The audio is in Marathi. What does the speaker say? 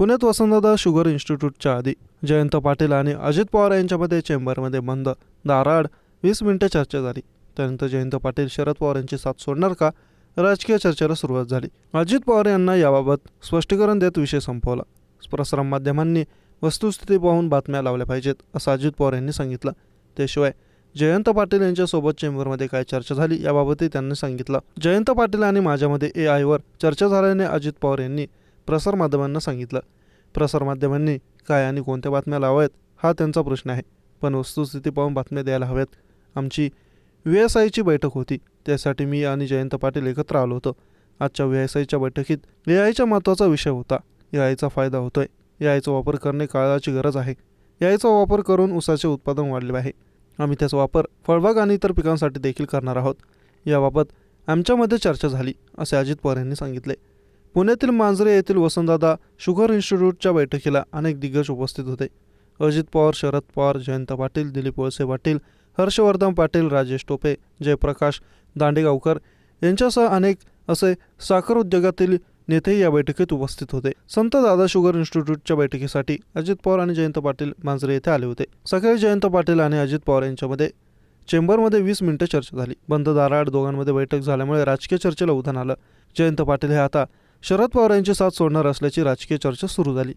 पुण्यात वसंतदादा शुगर इन्स्टिट्यूटच्या आधी जयंत पाटील आणि अजित पवार यांच्यामध्ये चेंबरमध्ये बंद दाराआड वीस मिनिटे चर्चा झाली. त्यानंतर जयंत पाटील शरद पवार यांची साथ सोडणार का? राजकीय चर्चेला सुरुवात झाली. अजित पवार यांना याबाबत स्पष्टीकरण देत विषय संपवला. प्रसारमाध्यमांनी वस्तुस्थिती पाहून बातम्या लावल्या पाहिजेत असं अजित पवार यांनी सांगितलं. त्याशिवाय जयंत पाटील यांच्यासोबत चेंबरमध्ये काय चर्चा झाली याबाबतही त्यांनी सांगितलं. जयंत पाटील आणि माझ्यामध्ये ए आयवर चर्चा झाल्याने अजित पवार यांनी प्रसारमाध्यमांना सांगितलं. प्रसारमाध्यमांनी काय आणि कोणत्या बातम्या लावाव्यात हा त्यांचा प्रश्न आहे. पण वस्तुस्थिती पाहून बातम्या द्यायला हव्यात. आमची व्ही एस आयची बैठक होती. त्यासाठी मी आणि जयंत पाटील एकत्र आलो होतो. आजच्या व्ही एस आयच्या बैठकीत ए आयचा महत्त्वाचा विषय होता. ए आयचा फायदा होतोय. ए आयचा वापर करणे काळाची गरज आहे. ए आयचा वापर करून ऊसाचे उत्पादन वाढले आहे. आम्ही त्याचा वापर फळबाग आणि इतर पिकांसाठी देखील करणार आहोत. याबाबत आमच्यामध्ये चर्चा झाली असे अजित पवार यांनी सांगितले. पुण्यातील मांजरे येथील वसंतदादा शुगर इन्स्टिट्यूटच्या बैठकीला अनेक दिग्गज उपस्थित होते. अजित पवार शरद पवार जयंत पाटील दिलीप वळसे पाटील हर्षवर्धन पाटील राजेश टोपे जयप्रकाश दांडेगावकर यांच्यासह अनेक असे साखर उद्योगातील नेते या बैठकीत उपस्थित होते. संत दादा शुगर इन्स्टिट्यूटच्या बैठकीसाठी अजित पवार आणि जयंत पाटील मांजरे येथे आले होते. सकाळी जयंत पाटील आणि अजित पवार यांच्यामध्ये चेंबरमध्ये वीस मिनिटं चर्चा झाली. बंद दाराआड दोघांमध्ये बैठक झाल्यामुळे राजकीय चर्चेला उधाण आलं. जयंत पाटील हे आता शरद पवार यांची साथ सोडणार असल्याची राजकीय चर्चा सुरू झाली.